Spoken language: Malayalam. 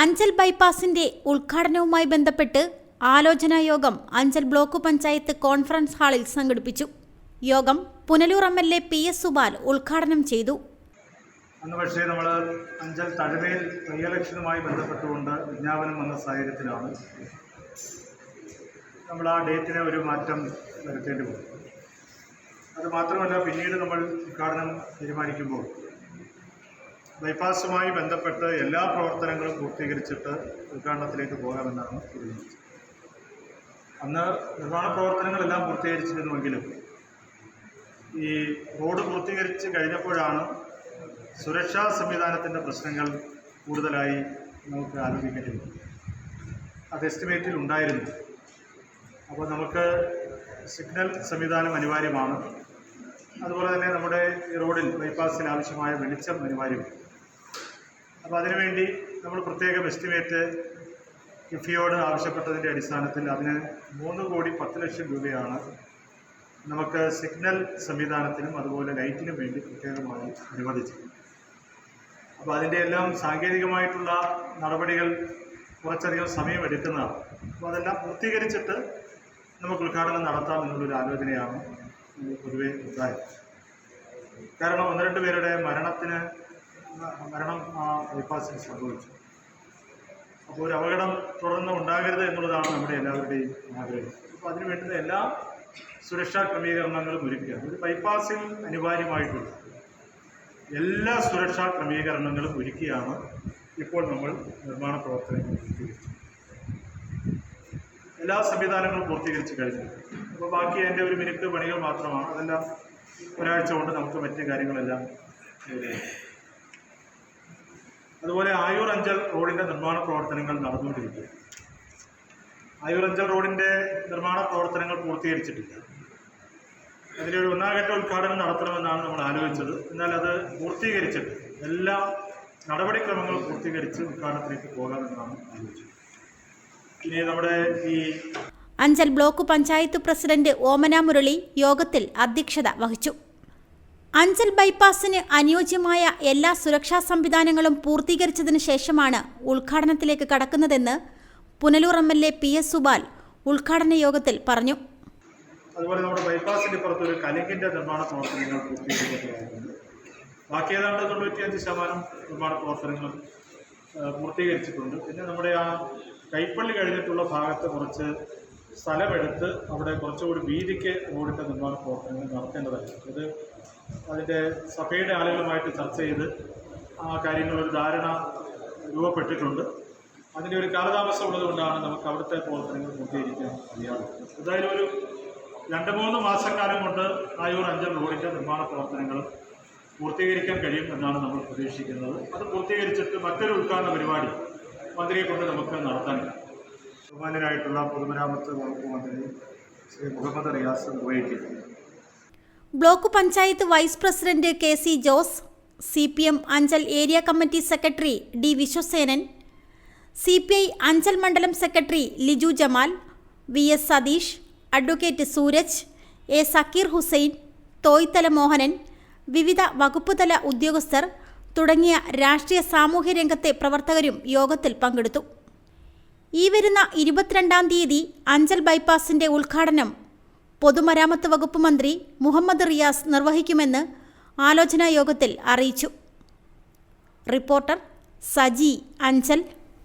അഞ്ചൽ ബൈപ്പാസിന്റെ ഉദ്ഘാടനവുമായി ബന്ധപ്പെട്ട് ആലോചനാ യോഗം അഞ്ചൽ ബ്ലോക്ക് പഞ്ചായത്ത് കോൺഫറൻസ് ഹാളിൽ സംഘടിപ്പിച്ചു. യോഗം Punalur M L A P S Supal ഉദ്ഘാടനം ചെയ്തു. അന്ന് പക്ഷേ നമ്മൾ അഞ്ചൽ തഴവയിൽ റീ ബന്ധപ്പെട്ടുകൊണ്ട് വിജ്ഞാപനം വന്ന സാഹചര്യത്തിലാണ് നമ്മൾ ആ ഡേറ്റിനെ ഒരു മാറ്റം വരുത്തേണ്ടി വന്നു അത് മാത്രമല്ല പിന്നീട് നമ്മൾ ഉദ്ഘാടനം തീരുമാനിക്കുമ്പോൾ ബൈപ്പാസുമായി ബന്ധപ്പെട്ട് എല്ലാ പ്രവർത്തനങ്ങളും പൂർത്തീകരിച്ചിട്ട് ഉദ്ഘാടനത്തിലേക്ക് പോകാമെന്നാണ് തീരുമാനിച്ചത് അന്ന് നിർമ്മാണ പ്രവർത്തനങ്ങളെല്ലാം പൂർത്തീകരിച്ചിരുന്നുവെങ്കിലും ഈ റോഡ് പൂർത്തീകരിച്ച് കഴിഞ്ഞപ്പോഴാണ് സുരക്ഷാ സംവിധാനത്തിന്റെ പ്രശ്നങ്ങൾ കൂടുതലായി നമുക്ക് ആലോചിക്കേണ്ടി വന്നു അത് എസ്റ്റിമേറ്റിൽ ഉണ്ടായിരുന്നു. അപ്പോൾ നമുക്ക് സിഗ്നൽ സംവിധാനം അനിവാര്യമാണ്. അതുപോലെ തന്നെ നമ്മുടെ ഈ റോഡിൽ ബൈപ്പാസിൽ ആവശ്യമായ വെളിച്ചം അനിവാര്യമാണ്. അപ്പോൾ അതിനുവേണ്ടി നമ്മൾ പ്രത്യേകം എസ്റ്റിമേറ്റ് കിഫിയോട് ആവശ്യപ്പെട്ടതിന്റെ അടിസ്ഥാനത്തിൽ അതിന് മൂന്ന് കോടി പത്ത് ലക്ഷം രൂപയാണ് നമുക്ക് സിഗ്നൽ സംവിധാനത്തിനും അതുപോലെ ലൈറ്റിനും വേണ്ടി പ്രത്യേകമായി അനുവദിച്ചത്. അപ്പോൾ അതിന്റെ എല്ലാം സാങ്കേതികമായിട്ടുള്ള നടപടികൾ കുറച്ചധികം സമയമെടുക്കുന്നതാണ്. അപ്പോൾ അതെല്ലാം പൂർത്തീകരിച്ചിട്ട് നമുക്ക് ഉദ്ഘാടനം നടത്താം എന്നുള്ളൊരു ആലോചനയാണ് പൊതുവെ ഉണ്ടായത്. കാരണം ഒന്ന് രണ്ട് പേരുടെ മരണത്തിന് മരണം ആ ബൈപ്പാസിന് സംഭവിച്ചു. അപ്പോൾ ഒരു അപകടം തുടർന്ന് ഉണ്ടാകരുത് എന്നുള്ളതാണ് നമ്മുടെ എല്ലാവരുടെയും ആഗ്രഹം. അപ്പോൾ അതിന് വേണ്ടുന്ന എല്ലാ സുരക്ഷാ ക്രമീകരണങ്ങളും ഒരുക്കുക. ഒരു ബൈപ്പാസിൽ അനിവാര്യമായിട്ടുള്ള എല്ലാ സുരക്ഷാ ക്രമീകരണങ്ങളും ഒരുക്കിയാണ് ഇപ്പോൾ നമ്മൾ നിർമ്മാണ പ്രവർത്തനങ്ങൾ പൂർത്തീകരിച്ചു എല്ലാ സംവിധാനങ്ങളും പൂർത്തീകരിച്ച് കഴിഞ്ഞു. അപ്പോൾ ബാക്കി അതിന്റെ ഒരു മിനിറ്റ് പണികൾ മാത്രമാണ്. അതെല്ലാം ഒരാഴ്ച കൊണ്ട് നമുക്ക് മറ്റു കാര്യങ്ങളെല്ലാം. അതുപോലെ ആയൂർ അഞ്ചൽ റോഡിന്റെ നിർമ്മാണ പ്രവർത്തനങ്ങൾ നടന്നുകൊണ്ടിരിക്കുക ആയൂർ അഞ്ചൽ റോഡിന്റെ നിർമ്മാണ പ്രവർത്തനങ്ങൾ പൂർത്തീകരിച്ചിട്ടില്ല. അതിന് ഒരു ഒന്നാംഘട്ട ഉദ്ഘാടനം നടത്തണമെന്നാണ് നമ്മൾ ആലോചിച്ചത്. എന്നാൽ അത് പൂർത്തീകരിച്ചിട്ട് എല്ലാ നടപടിക്രമങ്ങളും പൂർത്തീകരിച്ച് ഉദ്ഘാടനത്തിലേക്ക് പോകാമെന്നാണ് ആലോചിച്ചത്. ഇനി നമ്മുടെ ഈ അഞ്ചൽ ബ്ലോക്ക് പഞ്ചായത്ത് പ്രസിഡന്റ് ഓമന മുരളി യോഗത്തിൽ അധ്യക്ഷത വഹിച്ചു. അഞ്ചൽ ബൈപ്പാസിന് അനുയോജ്യമായ എല്ലാ സുരക്ഷാ സംവിധാനങ്ങളും പൂർത്തീകരിച്ചതിന് ശേഷമാണ് ഉദ്ഘാടനത്തിലേക്ക് കടക്കുന്നതെന്ന് Punalur M L A P S Supal ഉദ്ഘാടന യോഗത്തിൽ പറഞ്ഞു. അതുപോലെ നമ്മുടെ ബൈപ്പാസിന്റെ പുറത്തൊരു നിർമ്മാണ പ്രവർത്തനങ്ങൾ പൂർത്തീകരിച്ചിട്ടുണ്ട് ബാക്കി ഏതാണ്ട് തൊണ്ണൂറ്റിയഞ്ച് ശതമാനം നിർമ്മാണ പ്രവർത്തനങ്ങൾ പൂർത്തീകരിച്ചിട്ടുണ്ട്. പിന്നെ നമ്മുടെ ആ കൈപ്പള്ളി കഴിഞ്ഞിട്ടുള്ള ഭാഗത്ത് കുറച്ച് സ്ഥലമെടുത്ത് അവിടെ കുറച്ചുകൂടി വീതിക്ക് റോഡിന്റെ നിർമ്മാണ പ്രവർത്തനങ്ങൾ നടത്തേണ്ടതായിരുന്നു ഇത് അതിന്റെ സഭയുടെ ആളുകളുമായിട്ട് ചർച്ച ചെയ്ത് ആ കാര്യങ്ങളൊരു ധാരണ രൂപപ്പെട്ടിട്ടുണ്ട്. അതിന്റെ ഒരു കാലതാമസം ഉള്ളതുകൊണ്ടാണ് നമുക്ക് അവിടുത്തെ പ്രവർത്തനങ്ങൾ പൂർത്തീകരിക്കാൻ കഴിയാറുള്ളത് എന്തായാലും ഒരു രണ്ട് മൂന്ന് മാസക്കാലം കൊണ്ട് ആയൂർ അഞ്ചൽ റോഡിന്റെ നിർമ്മാണ പ്രവർത്തനങ്ങൾ പൂർത്തീകരിക്കാൻ കഴിയും എന്നാണ് നമ്മൾ പ്രതീക്ഷിക്കുന്നത്. അത് പൂർത്തീകരിച്ചിട്ട് മറ്റൊരു ഉദ്ഘാടന പരിപാടി മന്ത്രിയെ കൊണ്ട് നമുക്ക് നടത്താൻ കഴിയും. Shri Muhammad block panchayat vice president K C Jose C P M Anchal area committee secretary D Viswasenan C P I Anchal മണ്ഡലം secretary Liju Jamal V S Satheesh advocate Sooraj A Zakir Hussain Thoythala Mohanan വിവിധ വകുപ്പുതല ഉദ്യോഗസ്ഥർ തുടങ്ങിയ രാഷ്ട്രീയ സാമൂഹ്യ രംഗത്തെ പ്രവർത്തകരും യോഗത്തിൽ പങ്കെടുത്തു. ഈ വരുന്ന ഇരുപത്തിരണ്ടാം തീയതി അഞ്ചൽ ബൈപ്പാസിന്റെ ഉദ്ഘാടനം പൊതുമരാമത്ത് വകുപ്പ് മന്ത്രി മുഹമ്മദ് റിയാസ് നിർവഹിക്കുമെന്ന് ആലോചനാ യോഗത്തിൽ അറിയിച്ചു. റിപ്പോർട്ടർ സജി അഞ്ചൽ